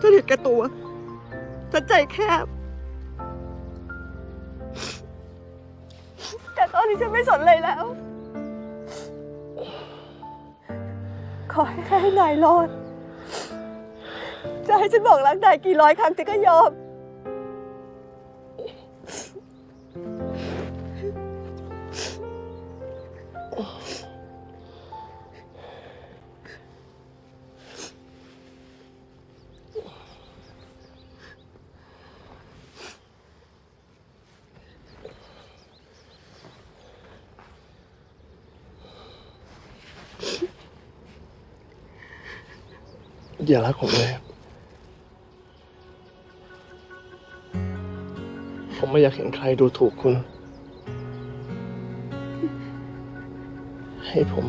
ฉันเห็นแก่ตัว ฉันใจแคบ แต่ตอนนี้ฉันไม่สนเลยแล้ว ขอให้แค่นายรอด จะให้ฉันบอกรักนายกี่ร้อยครั้งฉันก็ยอม อย่ารักผมเลยผมไม่อยากเห็นใครดูถูกคุณ ให้ผม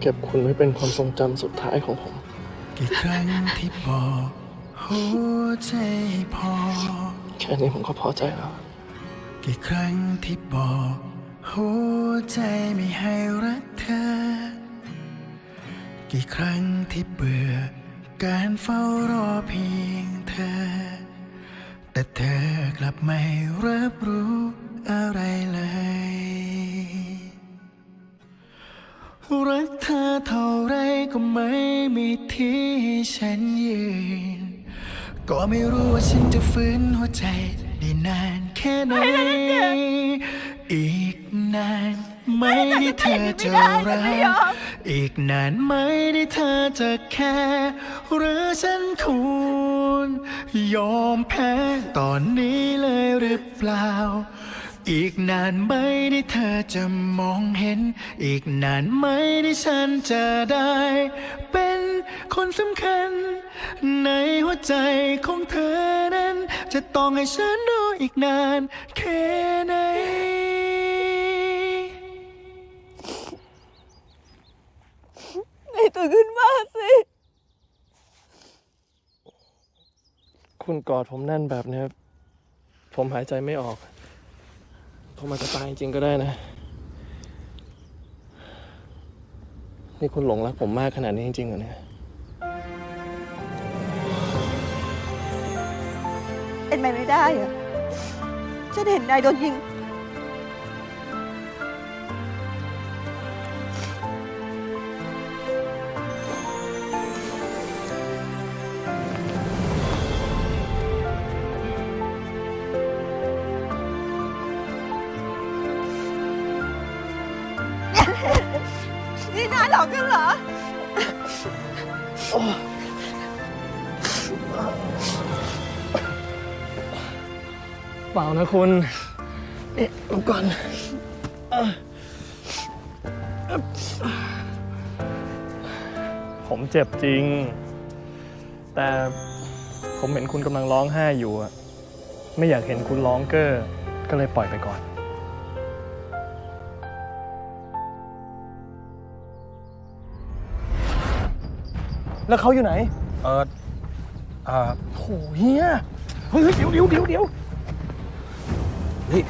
เก็บคุณไว้เป็นความทรงจำสุดท้ายของผม กี่ครั้งที่บอกหัวใจให้พอ แค่นี้ผมก็พอใจแล้ว กี่ครั้งที่บอกหัวใจไม่ให้รักเธอ กี่ครั้งที่เบื่อ การเฝ้ารอเพียงเธอ แต่เธอกลับไม่รับรู้อะไรเลย รักเธอเท่าไรก็ไม่มีที่ฉันยืน ก็ไม่รู้ว่าฉันจะฟื้นหัวใจได้นานแค่ไหน อีกนาน ไหม่ที่เธอจะรักอีกนานไหมที่เธอจะแค่ หรือฉันควรยอมแพ้ตอนนี้เลยหรือเปล่า อีกนานไหมที่เธอจะมองเห็น อีกนานไหมที่ฉันจะได้ เป็นคนสำคัญ ในหัวใจของเธอนั้น จะต้องให้ฉันรออีกนานแค่ไหน ขึ้นมาสิ คุณกอดผมแน่นแบบเนี้ยผมหายใจไม่ออก ผมอาจจะตายจริงๆก็ได้นะ นี่คุณหลงรักผมมากขนาดนี้จริงๆเหรอเนี่ยเป็นไปไม่ได้อะฉันเห็นนายโดนยิง นี่นายหลอกกันเหรอ เปล่านะคุณเอ๊ะลงก่อนเอ่อผมเจ็บจริง แต่ผมเห็นคุณกำลังร้องไห้อยู่อะไม่อยากเห็นคุณร้องเก้อก็เลยปล่อยไปก่อน แล้วเขาอยู่ไหน เออเอ่อโหเฮียเฮ้ยเดี๋ยวเดี๋ยวเดี๋ยวเดี๋ยวนี่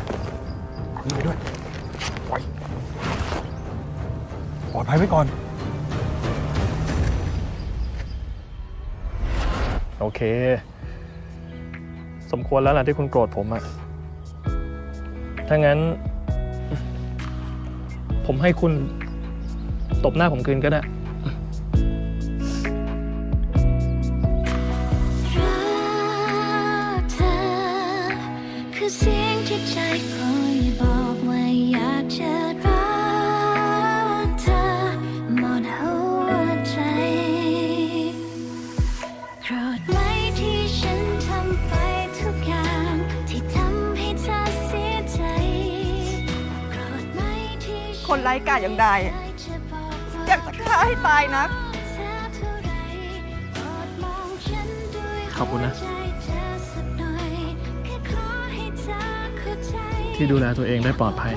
นี่ไปด้วยปล่อยปลอดภัยไว้ก่อน โอเค สมควรแล้วล่ะที่คุณโกรธผมอะถ้างั้น ผมให้คุณตบหน้าผมคืนก็ได้ คือเสียงที่ใจคอยบอกว่าอยากจะรักเธอหมดหัวใจโกรธไหมที่ฉันทำไปทุกอย่างที่ทำให้เธอเสียใจโกรธไหมที่ฉัคนไร้กาจอย่างนายอะได้จะบอกว่าอยากจะฆ่าให้ตายนะ ขอบคุณนะ ที่ดูแลตัวเองได้ปลอดภัย